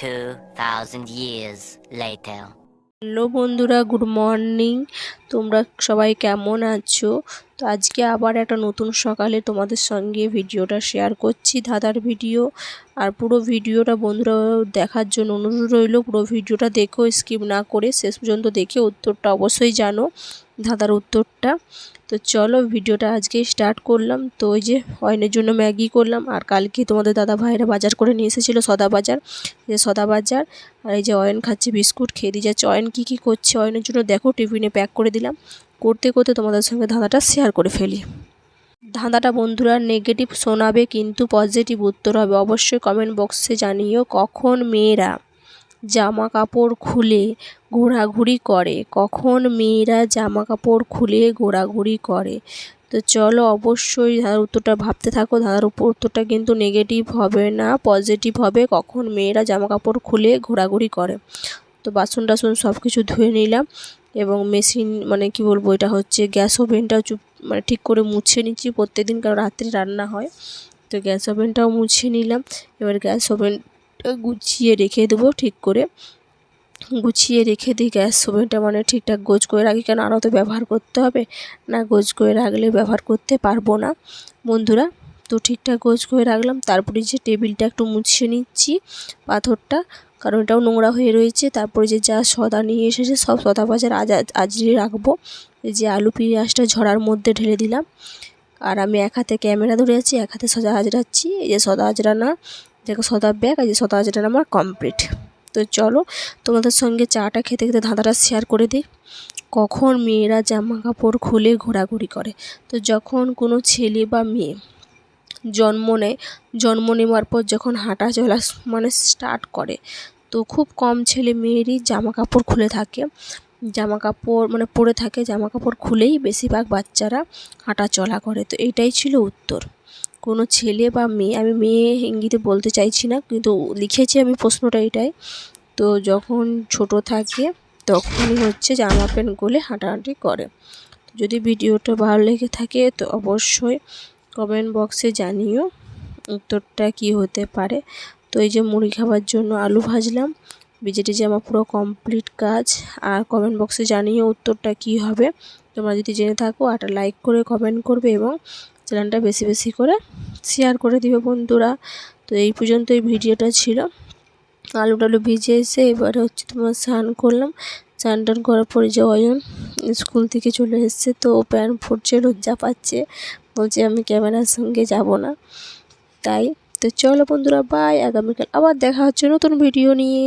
2,000 years later. Hello বন্ধুরা good morning তোমরা সবাই কেমন আছো? তো আজকে আবার একটা নতুন সকালে তোমাদের সঙ্গে ভিডিওটা শেয়ার করছি দাদার ভিডিও আর পুরো ভিডিওটা বন্ধুরা দেখার জন্য অনুরোধ রইল, পুরো ভিডিওটা দেখো স্কিপ না করে শেষ পর্যন্ত দেখে উত্তরটা অবশ্যই জানো দাদার উত্তরটা। তো চলো ভিডিওটা আজকে স্টার্ট করলাম। তো ওই যে অয়নের জন্য ম্যাগি করলাম, আর কালকে তোমাদের দাদা ভাইরা বাজার করে নিয়ে এসেছিল সদা বাজার, যে সদা বাজার। আর এই যে অয়ন খাচ্ছে বিস্কুট, খেয়ে দিয়ে যাচ্ছে। অয়ন কী কী করছে? অয়নের জন্য দেখো টিফিনে প্যাক করে দিলাম। করতে করতে তোমাদের সঙ্গে ধাঁধাটা শেয়ার করে ফেলি। ধাঁধাটা বন্ধুরা নেগেটিভ শোনাবে কিন্তু পজিটিভ উত্তর হবে। অবশ্যই কমেন্ট বক্সে জানিও কখন মেয়েরা জামা কাপড় খুলে ঘোরাঘুরি করে। কখন মেয়েরা জামা কাপড় খুলে ঘোরাঘুরি করে। তো চলো অবশ্যই ধাঁধার উত্তরটা ভাবতে থাকো। ধাঁধার উপর উত্তরটা কিন্তু নেগেটিভ হবে না পজিটিভ হবে। কখন মেয়েরা জামা কাপড় খুলে ঘোরাঘুরি করে। তো বাসন টাসন সব কিছু ধুয়ে নিলাম। এবং মেশিন মানে কি বলব, এটা হচ্ছে গ্যাস ওভেনটাও চুপ মানে ঠিক করে মুছে নিচ্ছি প্রত্যেকদিন, কারণ রাত্রে রান্না হয়। তো গ্যাস ওভেনটাও মুছে নিলাম। এবার গ্যাস ওভেনটা গুছিয়ে রেখে দেবো ঠিক করে। গুছিয়ে রেখে দিই গ্যাস ওভেনটা মানে ঠিকঠাক গোজ করে রাখি, কেন আরও তো ব্যবহার করতে হবে। না গোজ করে রাখলে ব্যবহার করতে পারব না। বন্ধুরা তো ঠিকঠাক গোছ করে রাখলাম। তারপরে যে টেবিলটা একটু মুছিয়ে নিচ্ছি পাথরটা, কারণ এটাও নোংরা হয়ে রয়েছে। তারপরে যে যা সদা নিয়ে এসেছে সব সদা বাজার আজ আজরিয়ে রাখব। যে আলু পেঁয়াজটা ঝরার মধ্যে ঢেলে দিলাম। আর আমি এক হাতে ক্যামেরা ধরে আছি, এক হাতে সদা হাজরাচ্ছি। এই যে সদা আজরানা দেখো সদা ব্যাগ আর যে সদা আজরানা আমার কমপ্লিট তো চলো, তোমাদের সঙ্গে চাটা খেতে খেতে ধাঁধাটা শেয়ার করে দিই। কখন মেয়েরা জামা কাপড় খুলে ঘোরাঘুরি করে? তো যখন কোনো ছেলে বা মেয়ে জন্ম নেয়, জন্ম নেওয়ার পর যখন হাঁটা চলা মানে স্টার্ট করে, তো খুব কম ছেলে মেয়েরই জামা কাপড় খুলে থাকে। জামা কাপড় মানে পরে থাকে জামা কাপড় খুলেই বেশিরভাগ বাচ্চারা হাঁটা চলা করে। তো এটাই ছিল উত্তর। কোনো ছেলে বা মেয়ে, আমি মেয়ে ইঙ্গিতে বলতে চাইছি না, কিন্তু লিখেছি আমি প্রশ্নটা এটাই। তো যখন ছোট থাকে, তখনই হচ্ছে জামা প্যান্ট গলে হাঁটাহাঁটি করে। যদি ভিডিওটা ভালো লেগে থাকে, তো অবশ্যই কমেন্ট বক্সে জানিও উত্তরটা কি হতে পারে। তো এই যে মুড়ি খাবার জন্য আলু ভাজলাম ভিজে টিজে আমার পুরো কমপ্লিট কাজ, আর কমেন্ট বক্সে জানিও উত্তরটা কি হবে। তোমরা যদি জেনে থাকো একটা লাইক করে কমেন্ট করবে এবং চ্যানেলটা বেশি বেশি করে শেয়ার করে দিবে বন্ধুরা। তো এই পর্যন্ত এই ভিডিওটা ছিল। আলু টালু ভিজে এসে এবারে হচ্ছে তোমার স্নান করলাম। স্নান টান করার পরে যে অয়ন স্কুল থেকে চলে এসছে, তো প্যান্ট ফুটছে লজ্জা পাচ্ছে। বলছে, আমি ক্যামেরার সঙ্গে যাব না। তাই তো চলো বন্ধুরা বাই আগামীকাল আবার দেখা হচ্ছে নতুন ভিডিও নিয়ে।